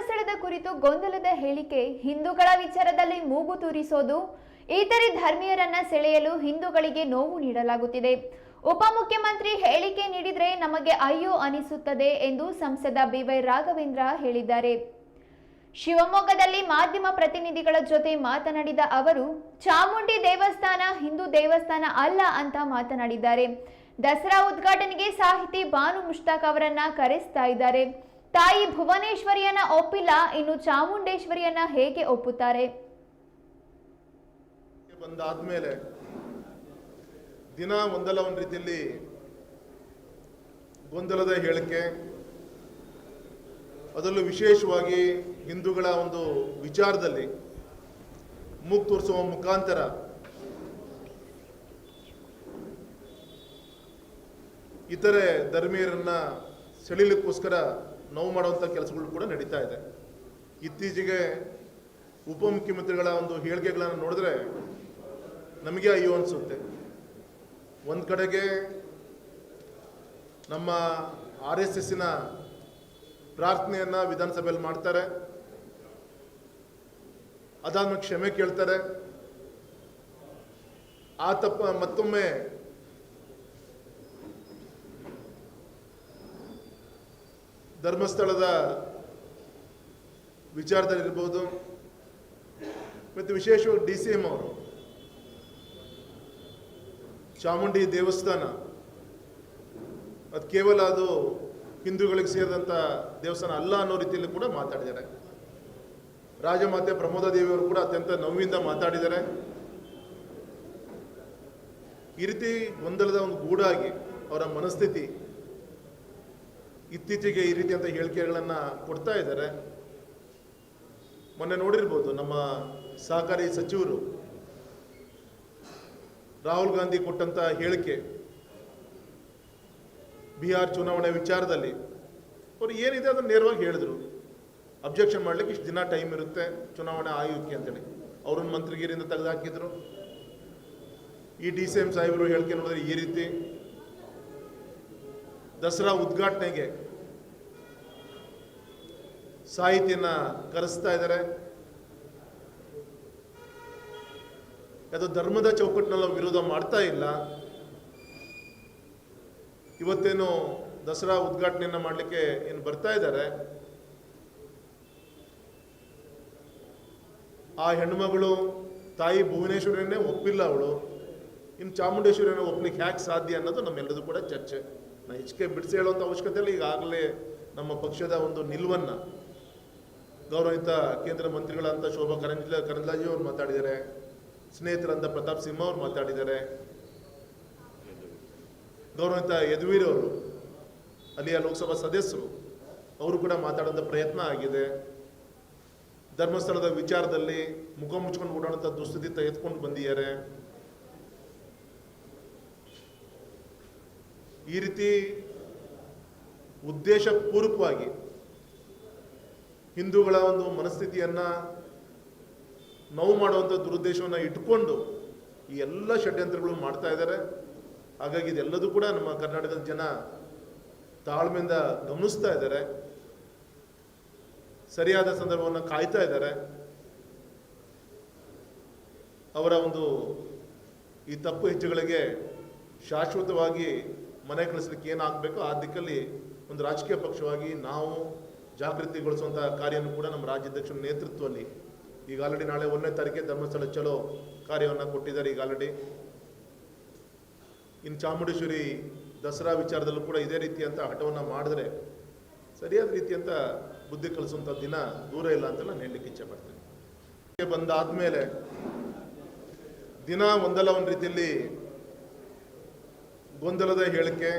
ಧರ್ಮಸ್ಥಳದ ಕುರಿತು ಗೊಂದಲದ ಹೇಳಿಕೆ ಹಿಂದೂಗಳ ವಿಚಾರದಲ್ಲಿ ಮೂಗು ತೂರಿಸೋದು, ಇತರೆ ಧರ್ಮೀಯರನ್ನ ಸೆಳೆಯಲು ಹಿಂದೂಗಳಿಗೆ ನೋವು ನೀಡಲಾಗುತ್ತಿದೆ. ಉಪಮುಖ್ಯಮಂತ್ರಿ ಹೇಳಿಕೆ ನೀಡಿದ್ರೆ ನಮಗೆ ಅಯ್ಯೋ ಅನಿಸುತ್ತದೆ ಎಂದು ಸಂಸದ ಬಿವೈ ರಾಘವೇಂದ್ರ ಹೇಳಿದ್ದಾರೆ. ಶಿವಮೊಗ್ಗದಲ್ಲಿ ಮಾಧ್ಯಮ ಪ್ರತಿನಿಧಿಗಳ ಜೊತೆ ಮಾತನಾಡಿದ ಅವರು, ಚಾಮುಂಡಿ ದೇವಸ್ಥಾನ ಹಿಂದೂ ದೇವಸ್ಥಾನ ಅಲ್ಲ ಅಂತ ಮಾತನಾಡಿದ್ದಾರೆ. ದಸರಾ ಉದ್ಘಾಟನೆಗೆ ಸಾಹಿತಿ ಬಾನು ಮುಷ್ತಾಕ್ ಅವರನ್ನ ಕರೆಸ್ತಾ ಇದ್ದಾರೆ. ತಾಯಿ ಭುವನೇಶ್ವರಿಯನ್ನ ಒಪ್ಪಿಲ್ಲ, ಇನ್ನು ಚಾಮುಂಡೇಶ್ವರಿಯನ್ನ ಹೇಗೆ ಒಪ್ಪುತ್ತಾರೆ? ಬಂದಾದ್ಮೇಲೆ ದಿನ ಒಂದಲ್ಲ ಒಂದು ರೀತಿಯಲ್ಲಿ ಗೊಂದಲದ ಹೇಳಿಕೆ, ಅದರಲ್ಲೂ ವಿಶೇಷವಾಗಿ ಹಿಂದೂಗಳ ಒಂದು ವಿಚಾರದಲ್ಲಿ ಮೂಗ್ ತೋರಿಸುವ ಮುಖಾಂತರ ಇತರೆ ಧರ್ಮೀಯರನ್ನ ಸೆಳಿಲಿಕ್ಕೋಸ್ಕರ ನೋವು ಮಾಡುವಂಥ ಕೆಲಸಗಳು ಕೂಡ ನಡೀತಾ ಇದೆ. ಇತ್ತೀಚೆಗೆ ಉಪಮುಖ್ಯಮಂತ್ರಿಗಳ ಒಂದು ಹೇಳಿಕೆಗಳನ್ನು ನೋಡಿದ್ರೆ ನಮಗೆ ಅಯ್ಯೋ ಅನಿಸುತ್ತೆ. ಒಂದು ಕಡೆಗೆ ನಮ್ಮ ಆರ್ ಎಸ್ ಎಸ್ಸಿನ ಪ್ರಾರ್ಥನೆಯನ್ನು ವಿಧಾನಸಭೆಯಲ್ಲಿ ಮಾಡ್ತಾರೆ. ಅದಾದ್ಮೇಲೆ ಕ್ಷಮೆ ಕೇಳ್ತಾರೆ. ಆ ತಪ್ಪ ಮತ್ತೊಮ್ಮೆ ಧರ್ಮಸ್ಥಳದ ವಿಚಾರದಲ್ಲಿರ್ಬೋದು, ಮತ್ತು ವಿಶೇಷವಾಗಿ ಡಿ ಸಿ ಎಂ ಅವರು, ಚಾಮುಂಡಿ ದೇವಸ್ಥಾನ, ಅದು ಕೇವಲ ಅದು ಹಿಂದೂಗಳಿಗೆ ಸೇರಿದಂಥ ದೇವಸ್ಥಾನ ಅಲ್ಲ ಅನ್ನೋ ರೀತಿಯಲ್ಲಿ ಕೂಡ ಮಾತಾಡಿದ್ದಾರೆ. ರಾಜಮಾತೆ ಪ್ರಮೋದ ದೇವಿಯವರು ಕೂಡ ಅತ್ಯಂತ ನೋವಿಂದ ಮಾತಾಡಿದ್ದಾರೆ. ಈ ರೀತಿ ಗೊಂದಲದ ಒಂದು ಗೂಡಾಗಿ ಅವರ ಮನಸ್ಥಿತಿ ಇತ್ತೀಚೆಗೆ ಈ ರೀತಿಯಂತ ಹೇಳಿಕೆಗಳನ್ನು ಕೊಡ್ತಾ ಇದ್ದಾರೆ. ಮೊನ್ನೆ ನೋಡಿರ್ಬೋದು ನಮ್ಮ ಸಹಕಾರಿ ಸಚಿವರು ರಾಹುಲ್ ಗಾಂಧಿ ಕೊಟ್ಟಂತ ಹೇಳಿಕೆ ಬಿಹಾರ್ ಚುನಾವಣೆ ವಿಚಾರದಲ್ಲಿ. ಅವ್ರು ಏನಿದೆ ಅದನ್ನು ನೇರವಾಗಿ ಹೇಳಿದ್ರು. ಅಬ್ಜೆಕ್ಷನ್ ಮಾಡ್ಲಿಕ್ಕೆ ಇಷ್ಟು ದಿನ ಟೈಮ್ ಇರುತ್ತೆ ಚುನಾವಣೆ ಆಯೋಗಕ್ಕೆ ಅಂತೇಳಿ. ಅವ್ರನ್ನ ಮಂತ್ರಿಗಿರಿಯಿಂದ ತೆಗೆದುಹಾಕಿದ್ರು ಈ ಡಿ ಸಿ ಎಂ ಸಾಹೇಬರು ಹೇಳಿಕೆ ನೋಡಿದ್ರೆ ಈ ರೀತಿ ದಸರಾ ಉದ್ಘಾಟನೆಗೆ ಸಾಹಿತ್ಯನ ಕರೆಸ್ತಾ ಇದ್ದಾರೆ. ಅದು ಧರ್ಮದ ಚೌಕಟ್ಟಿನಲ್ಲಿ ವಿರೋಧ ಮಾಡ್ತಾ ಇಲ್ಲ. ಇವತ್ತೇನು ದಸರಾ ಉದ್ಘಾಟನೆಯನ್ನು ಮಾಡಲಿಕ್ಕೆ ಏನು ಬರ್ತಾ ಇದ್ದಾರೆ. ಆ ಹೆಣ್ಮಗಳು ತಾಯಿ ಭುವನೇಶ್ವರಿಯನ್ನೇ ಒಪ್ಪಿಲ್ಲ ಅವಳು. ಇನ್ನು ಚಾಮುಂಡೇಶ್ವರಿಯನ್ನು ಒಪ್ಪಲಿಕ್ಕೆ ಹ್ಯಾಕ್ ಸಾಧ್ಯ ಅನ್ನೋದು ನಮ್ಮೆಲ್ಲದೂ ಕೂಡ ಚರ್ಚೆ. ನಾ ಹೆಚ್ಚಿಗೆ ಬಿಡಿಸಿ ಹೇಳುವಂಥ ಅವಶ್ಯಕತೆ ಈಗಾಗಲೇ ನಮ್ಮ ಪಕ್ಷದ ಒಂದು ನಿಲುವನ್ನು ಗೌರವಿತ ಕೇಂದ್ರ ಮಂತ್ರಿಗಳಂತ ಶೋಭಾ ಕರಂಜ್ಲ ಕರಂದ್ಲಾಜಿ ಅವರು ಮಾತಾಡಿದ್ದಾರೆ. ಸ್ನೇಹಿತರಂತ ಪ್ರತಾಪ್ ಸಿಂಹ ಅವರು ಮಾತಾಡಿದ್ದಾರೆ. ಗೌರವಿತ ಯದುವೀರ್ ಅವರು, ಅಲ್ಲಿಯ ಲೋಕಸಭಾ ಸದಸ್ಯರು, ಅವರು ಕೂಡ ಮಾತಾಡೋಂಥ ಪ್ರಯತ್ನ ಆಗಿದೆ. ಧರ್ಮಸ್ಥಳದ ವಿಚಾರದಲ್ಲಿ ಮುಖ ಮುಚ್ಕೊಂಡು ಓಡಾಡುವಂಥ ದುಸ್ಥಿತಿ ತೆಗೆದುಕೊಂಡು ಬಂದಿದ್ದಾರೆ. ಈ ರೀತಿ ಉದ್ದೇಶಪೂರ್ವಕವಾಗಿ ಹಿಂದೂಗಳ ಒಂದು ಮನಸ್ಥಿತಿಯನ್ನ ನೋವು ಮಾಡುವಂಥ ದುರುದ್ದೇಶವನ್ನು ಇಟ್ಕೊಂಡು ಈ ಎಲ್ಲ ಷಡ್ಯಂತ್ರಗಳು ಮಾಡ್ತಾ ಇದ್ದಾರೆ. ಹಾಗಾಗಿ ಇದೆಲ್ಲದೂ ಕೂಡ ನಮ್ಮ ಕರ್ನಾಟಕದ ಜನ ತಾಳ್ಮೆಯಿಂದ ಗಮನಿಸ್ತಾ ಇದ್ದಾರೆ. ಸರಿಯಾದ ಸಂದರ್ಭವನ್ನು ಕಾಯ್ತಾ ಇದ್ದಾರೆ. ಅವರ ಒಂದು ಈ ತಪ್ಪು ಹೆಜ್ಜೆಗಳಿಗೆ ಶಾಶ್ವತವಾಗಿ ಮನೆ ಕಳಿಸ್ಲಿಕ್ಕೆ ಏನಾಗಬೇಕು ಆ ದಿಕ್ಕಲ್ಲಿ ಒಂದು ರಾಜಕೀಯ ಪಕ್ಷವಾಗಿ ನಾವು ಜಾಗೃತಿಗೊಳಿಸುವಂಥ ಕಾರ್ಯವನ್ನು ಕೂಡ ನಮ್ಮ ರಾಜ್ಯಾಧ್ಯಕ್ಷರ ನೇತೃತ್ವದಲ್ಲಿ. ಈಗ ಆಲ್ರೆಡಿ ನಾಳೆ ಒಂದನೇ ತಾರೀಕಿಗೆ ಧರ್ಮಸ್ಥಳ ಚಲೋ ಕಾರ್ಯವನ್ನು ಕೊಟ್ಟಿದ್ದಾರೆ ಈಗ ಆಲ್ರೆಡಿ ಇನ್ನು ಚಾಮುಂಡೇಶ್ವರಿ ದಸರಾ ವಿಚಾರದಲ್ಲೂ ಕೂಡ ಇದೇ ರೀತಿಯಂಥ ಹಠವನ್ನು ಮಾಡಿದ್ರೆ ಸರಿಯಾದ ರೀತಿಯಂತ ಬುದ್ಧಿ ಕಲಿಸುವಂಥ ದಿನ ದೂರ ಇಲ್ಲ ಅಂತ ನಾನು ಹೇಳಲಿಕ್ಕೆ ಇಚ್ಛೆ ಪಡ್ತೀನಿ. ಬಂದಾದ್ಮೇಲೆ ದಿನ ಒಂದಲ್ಲ ಒಂದು ರೀತಿಯಲ್ಲಿ ಗೊಂದಲದ ಹೇಳಿಕೆ